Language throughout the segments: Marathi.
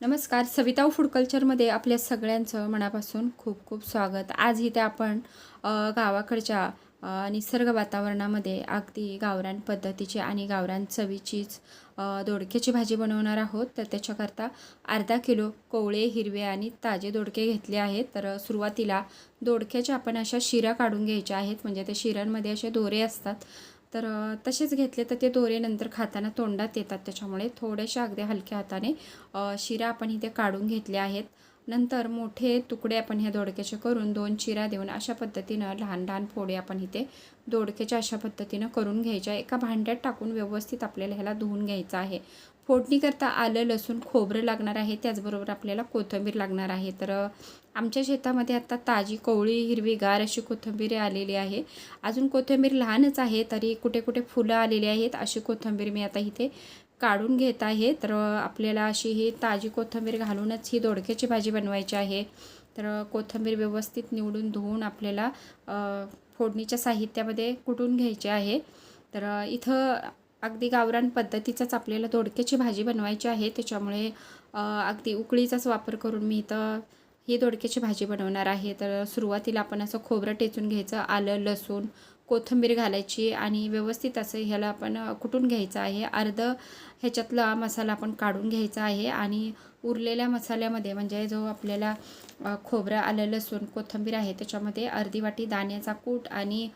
नमस्कार. सविता फूड कल्चरमध्ये आपल्या सगळ्यांचं मनापासून खूप खूप स्वागत. आज इथे आपण गावाकडच्या निसर्ग वातावरणामध्ये अगदी गावरान पद्धतीची आणि गावरान चवीचीच दोडक्याची भाजी बनवणार आहोत. तर त्याच्याकरता अर्धा किलो कोवळे हिरवे आणि ताजे दोडके घेतले आहेत. तर सुरुवातीला दोडक्याच्या आपण अशा शिरा काढून घ्यायच्या आहेत. म्हणजे त्या शिरांमध्ये असे दोरे असतात. तर तसेच घेतले तर ते दोरे नंतर खाताना तोंडात येतात त्याच्यामुळे थोड्याशा अगदी हलक्या हाताने शिरा आपण इथे काढून घेतल्या आहेत. नंतर मोठे तुकडे आपण ह्या दोडक्याचे करून दोन चिरा देऊन अशा पद्धतीनं लहान लहान फोडे आपण इथे दोडक्याच्या अशा पद्धतीनं करून घ्यायच्या. एका भांड्यात टाकून व्यवस्थित आपल्याला ह्याला धुवून घ्यायचं आहे. फोडणीकरता आलं लसूण खोबरं लागणार आहे त्याचबरोबर आपल्याला कोथिंबीर लागणार आहे. तर आमच्या शेतामध्ये आता ताजी कोवळी हिरवीगार अशी कोथिंबीर आलेली आहे. अजून कोथिंबीर लहानच आहे तरी कुठे कुठे फुलं आलेली आहेत अशी कोथिंबीर मी आता इथे काढून घेत आहे. तर आपल्याला अशी ही ताजी कोथिंबीर घालूनच ही दोडक्याची भाजी बनवायची आहे. तर कोथंबीर कोथिंबीर व्यवस्थित निवडून धुवून आपल्याला फोडणीच्या साहित्यामध्ये कुटून घ्यायचे आहे. तर इथं अगदी गावरान पद्धतीचाच आपल्याला दोडक्याची भाजी बनवायची आहे. त्याच्यामुळे अगदी उकळीचाच वापर करून मी इथं ही दोडक्याची भाजी बनवणार आहे. तर सुरुवातीला आपण असं खोबरं टेचून घ्यायचं आलं लसूण कोथिंबीर घालायची आणि व्यवस्थित असं ह्याला आपण कुटून घ्यायचं आहे. अर्ध ह्याच्यातला मसाला आपण काढून घ्यायचा आहे आणि उरलेल्या मसाल्यामध्ये म्हणजे जो आपल्याला खोबरं आलं लसूण कोथिंबीर आहे त्याच्यामध्ये अर्धी वाटी दाण्याचा कूट आणि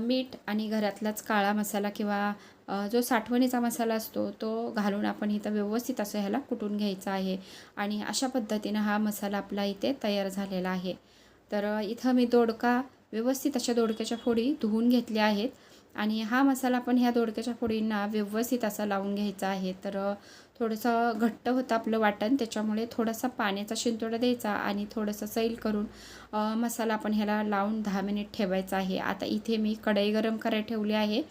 मीठ आणि घरातलाच काळा मसाला किंवा जो साठवणीचा मसाला असतो तो घालून आपण इथं व्यवस्थित असं ह्याला कुटून घ्यायचा आहे. आणि अशा पद्धतीनं हा मसाला आपला इथे तयार झालेला आहे. तर इथं मी दोडका व्यवस्थित अशा दोडक्याच्या फोडी धुवून घेतल्या आहेत. आणि हा मसाला पण ह्या दोडक्याच्या फोडींना व्यवस्थित असा लावून घ्यायचा आहे. तर थोडंसं घट्ट होतं आपलं वाटण त्याच्यामुळे थोडासा पाण्याचा शिंतोडा द्यायचा आणि थोडंसं सैल करून मसाला आपण ह्याला लावून दहा मिनिट ठेवायचा आहे. आता इथे मी कढई गरम करायला ठेवली आहे.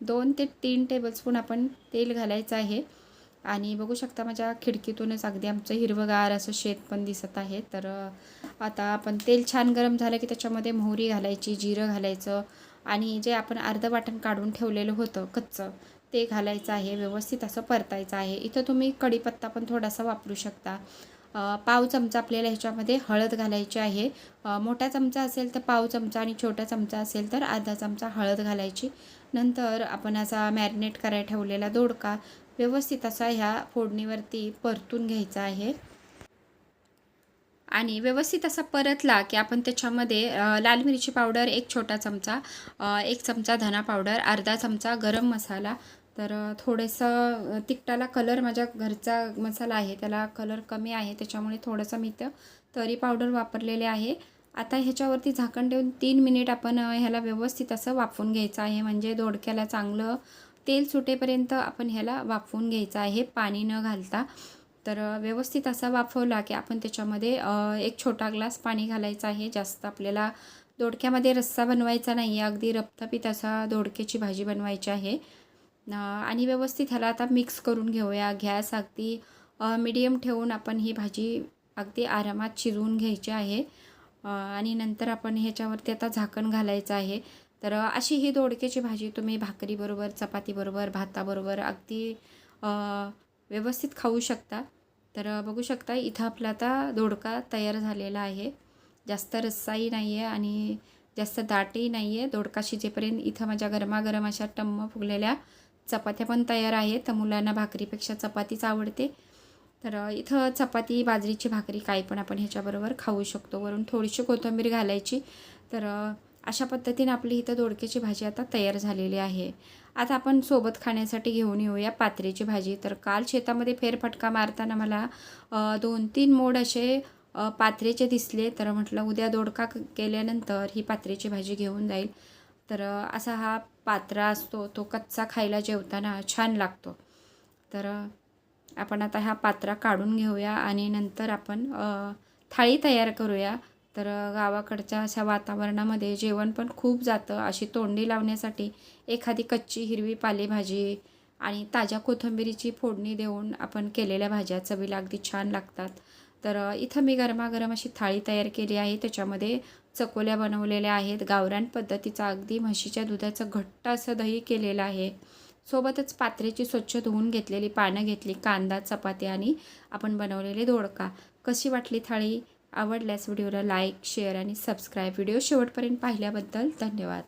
दोन ते तीन टेबलस्पून आपण तेल घालायचं आहे. आणि बघू शकता माझ्या खिडकीतूनच अगदी आमचं हिरवंगार असं शेत पण दिसत आहे. तर आता आपण तेल छान गरम झालं की त्याच्यामध्ये मोहरी घालायची जिरं घालायचं आणि जे आपण अर्धं वाटण काढून ठेवलेलं होतं कच्चं ते घालायचं आहे. व्यवस्थित असं परतायचं आहे. इथं तुम्ही कढीपत्ता पण थोडासा वापरू शकता. पाव चमचा आपल्याला ह्याच्यामध्ये हळद घालायची आहे. मोठा चमचा असेल तर पाव चमचा आणि छोटा चमचा असेल तर अर्धा चमचा हळद घालायची. नंतर आपण असा मॅरिनेट करायला ठेवलेला दोडका व्यवस्थित असा ह्या फोडणीवरती परतून घ्यायचा आहे. आणि व्यवस्थित असा परतला की आपण त्याच्यामध्ये लाल मिरची पावडर एक छोटा चमचा एक चमचा धना पावडर अर्धा चमचा गरम मसाला. तर थोडंसं तिखटाला कलर माझ्या घरचा मसाला आहे त्याला कलर कमी आहे त्याच्यामुळे थोडंसं मी तर तरी पावडर वापरलेले आहे. आता ह्याच्यावरती झाकण ठेवून तीन मिनिट आपण ह्याला व्यवस्थित असं वाफवून घ्यायचं आहे. म्हणजे दोडक्याला चांगलं तेल सुटेपर्यंत आपण ह्याला वाफवून घ्यायचं आहे पाणी न घालता. तर व्यवस्थित असा वाफवला की आपण त्याच्यामध्ये एक छोटा ग्लास पाणी घालायचं आहे. जास्त आपल्याला दोडक्यामध्ये रस्सा बनवायचा नाही आहे अगदी रपथपीत असा दोडक्याची भाजी बनवायची आहे. आणि व्यवस्थित ह्याला आता मिक्स करून घेऊया. गॅस अगदी मिडियम ठेवून आपण ही भाजी अगदी आरामात शिजवून घ्यायची आहे. आणि नंतर आपण ह्याच्यावरती आता झाकण घालायचं आहे. तर अशी ही दोडक्याची भाजी तुम्ही भाकरीबरोबर चपातीबरोबर भाताबरोबर अगदी व्यवस्थित खाऊ शकता. तर बघू शकता इथं आपला आता दोडका तयार झालेला आहे. जास्त रस्साही नाही आहे आणि जास्त दाटही नाही आहे दोडका शिजेपर्यंत इथं माझ्या गरमागरम अशा टम्म फुगलेल्या चपात्या पण तयार आहेत. तर मुलांना भाकरीपेक्षा चपातीच आवडते. तर इथं चपाती बाजरीची भाकरी काय पण आपण ह्याच्याबरोबर खाऊ शकतो. वरून थोडीशी कोथिंबीर घालायची. तर अशा पद्धतीने आपली इथं दोडक्याची भाजी आता तयार झालेली आहे. आता आपण सोबत खाण्यासाठी घेऊन येऊया पात्रेची भाजी. तर काल शेतामध्ये फेरफटका मारताना मला दोन तीन मोड असे पात्रेचे दिसले. तर म्हटलं उद्या दोडका केल्यानंतर ही पात्रेची भाजी घेऊन जाईल. तर असा हा पात्रा असतो तो कच्चा खायला जेवताना छान लागतो. तर आपण आता हा पात्रा काढून घेऊया आणि नंतर आपण थाळी तयार करूया. तर गावाकडच्या अशा वातावरणामध्ये जेवण पण खूप जातं. अशी तोंडी लावण्यासाठी एखादी कच्ची हिरवी पालेभाजी आणि ताज्या कोथिंबिरीची फोडणी देऊन आपण केलेल्या भाज्या चवीला अगदी छान लागतात. तर इथं मी गरमागरम अशी थाळी तयार केली आहे. त्याच्यामध्ये चकोल्या बनवलेल्या आहेत. गावरान पद्धतीचा अगदी म्हशीच्या दुधाचं घट्ट असं दही केलेलं आहे. सोबतच पात्रेची स्वच्छ धुवून घेतलेली पानं घेतली कांदा चपाती आणि आपण बनवलेले दोडका. कशी वाटली थाळी? आवडल्यास व्हिडिओला लाईक शेअर आणि सबस्क्राईब व्हिडिओ शेवटपर्यंत पाहिल्याबद्दल धन्यवाद.